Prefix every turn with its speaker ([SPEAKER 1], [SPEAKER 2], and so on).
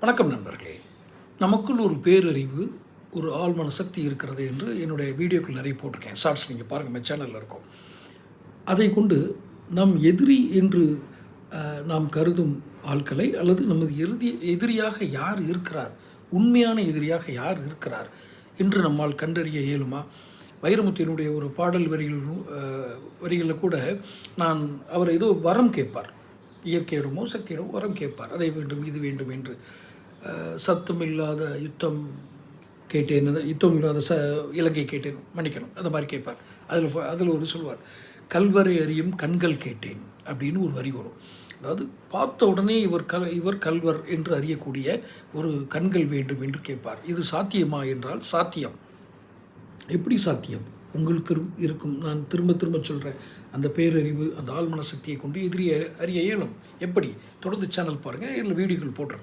[SPEAKER 1] வணக்கம் நண்பர்களே. நமக்குள் ஒரு பேரறிவு ஒரு ஆழ்மன சக்தி இருக்கிறது என்று என்னுடைய வீடியோக்கள் நிறைய போட்டிருக்கேன். ஷார்ட்ஸ் நீங்கள் பாருங்கள் நம்ம சேனலில் இருக்கும். அதை கொண்டு நம் எதிரி என்று நாம் கருதும் ஆட்களை அல்லது நமது எதிரி எதிரியாக யார் இருக்கிறார் உண்மையான எதிரியாக யார் இருக்கிறார் என்று நம்மால் கண்டறிய இயலுமா? வைரமுத்தினுடைய ஒரு பாடல் வரிகள் வரிகளில் கூட நான் அவர் ஏதோ வரம் கேட்பார். இயற்கையிடமோ சக்தியிடமோ வரம் கேட்பார். அதை வேண்டும் இது வேண்டும் என்று சத்தம் இல்லாத யுத்தம் கேட்டேன். யுத்தம் இல்லாத ச இலங்கை கேட்டேன். மன்னிக்கணும். அந்த மாதிரி கேட்பார். அதில் அதில் ஒரு சொல்வார். கல்வரை அறியும் கண்கள் கேட்டேன் அப்படின்னு ஒரு வரி வரும். அதாவது பார்த்த உடனே இவர் கல் இவர் கல்வர் என்று அறியக்கூடிய ஒரு கண்கள் வேண்டும் என்று கேட்பார். இது சாத்தியமா? என்றால் சாத்தியம். எப்படி சாத்தியம்? உங்களுக்கு இருக்கும். நான் திரும்ப திரும்ப சொல்கிறேன் அந்த பேரறிவு அந்த ஆழ்மன சக்தியை கொண்டு எதிரியை அறிய இயலும். எப்படி? தொடர்ந்து சேனல் பாருங்கள் இல்லை வீடியோக்கள் போட்டிருக்கேன்